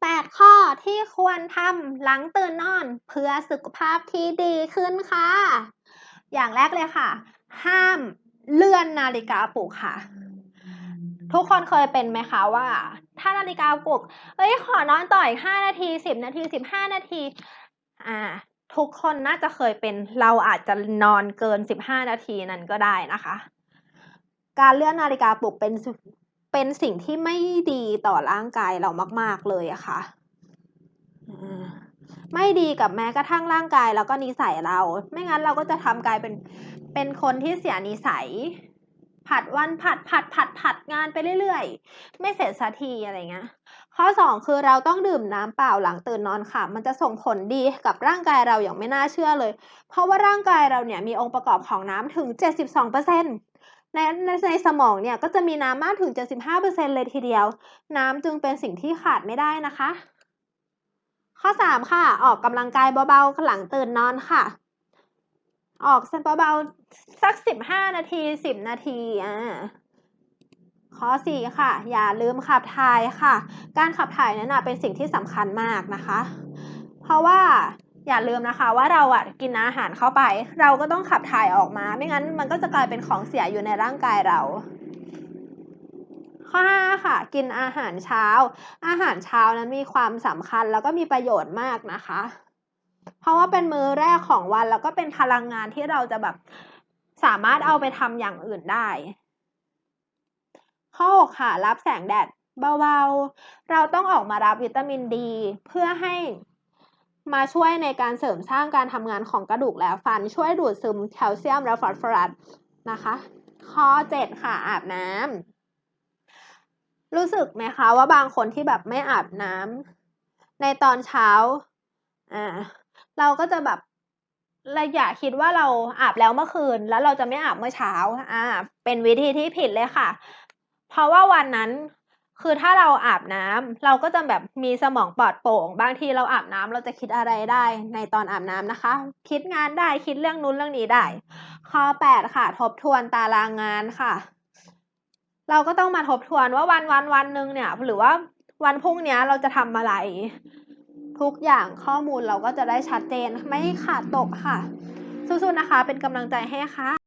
8 ข้อที่ควรทำหลังตื่นนอน เพื่อสุขภาพที่ดีขึ้นค่ะ อย่างแรกเลยค่ะ ห้ามเลื่อนนาฬิกาปลุกค่ะ ทุกคนเคยเป็นไหมคะว่า ถ้านาฬิกาปลุกเอ้ยขอนอนต่ออีก5นาที 10 นาที 15 นาที อ่า ทุกคนน่าจะเคยเป็นเราอาจจะนอนเกิน 15 นาทีนั้นก็ได้นะคะ การเลื่อนนาฬิกาปลุกเป็น เป็นสิ่งที่ไม่ดีต่อร่างกายเรามาก ๆ เลยอะค่ะอืมไม่ดีกับแม้กระทั่งร่างกายแล้วก็นิสัยเรา ไม่งั้นเราก็จะทำกลายเป็นเป็นคนที่เสียนิสัย ผัดวันผัดผัดผัดผัดงานไปเรื่อยๆ ไม่เสร็จสักทีอะไรเงี้ย ข้อ 2 คือเราต้องดื่มน้ำเปล่าหลังตื่นนอนค่ะ มันจะส่งผลดีกับร่างกายเราอย่างไม่น่าเชื่อเลย เพราะว่าร่างกายเราเนี่ยมีองค์ประกอบของน้ำถึง 72% ในในในสมองเนี่ยก็จะมีน้ำมากถึง 75%เลยทีเดียว น้ำจึงเป็นสิ่งที่ขาดไม่ได้นะคะ ข้อ 3 ค่ะ ออกกำลังกายเบาๆหลังตื่นนอนค่ะ ออกสักเบาๆสัก 15 นาที 10 นาทีอ่าข้อ 4 ค่ะ อย่าลืมขับถ่ายค่ะ การขับถ่ายนั้นเป็นสิ่งที่สำคัญมากนะคะ เพราะว่า อย่าลืมนะคะว่าเราอะกินอาหารเข้าไป เราก็ต้องขับถ่ายออกมา ไม่งั้นมันก็จะกลายเป็นของเสียอยู่ในร่างกายเรา ข้อ5ค่ะ กินอาหารเช้า อาหารเช้านั้นมีความสำคัญแล้วก็มีประโยชน์มากนะคะ เพราะว่าเป็นมื้อแรกของวันแล้วก็เป็นพลังงานที่เราจะแบบสามารถเอาไปทำอย่างอื่นได้ ข้อ6ค่ะ รับแสงแดดเบาๆ เราต้องออกมารับวิตามินดี เพื่อให้ มาช่วยในการเสริมสร้างการทำงานของกระดูกและฟันช่วยดูดซึมแคลเซียมและฟอสฟอรัสนะคะ ข้อ 7 ค่ะอาบน้ำรู้สึกไหมคะว่าบางคนที่แบบไม่อาบน้ำในตอนเช้าอ่าเราก็จะแบบเราอย่าคิดว่าเราอาบแล้วเมื่อคืน แล้วเราจะไม่อาบเมื่อเช้าอ่าเป็นวิธีที่ผิดเลยค่ะ เพราะว่าวันนั้น คือถ้าเราอาบน้ำเราก็จะแบบมีสมองปลอดโปร่ง บางทีเราอาบน้ำเราจะคิดอะไรได้ในตอนอาบน้ำนะคะ คิดงานได้คิดเรื่องนู้นเรื่องนี้ได้ ข้อ 8 ค่ะ ทบทวนตารางงานค่ะ เราก็ต้องมาทบทวนว่าวันวันวันหนึ่งเนี่ย หรือว่าวันพรุ่งนี้เราจะทำอะไร ทุกอย่างข้อมูลเราก็จะได้ชัดเจนไม่ขาดตกค่ะ สู้ๆนะคะ เป็นกำลังใจให้ค่ะ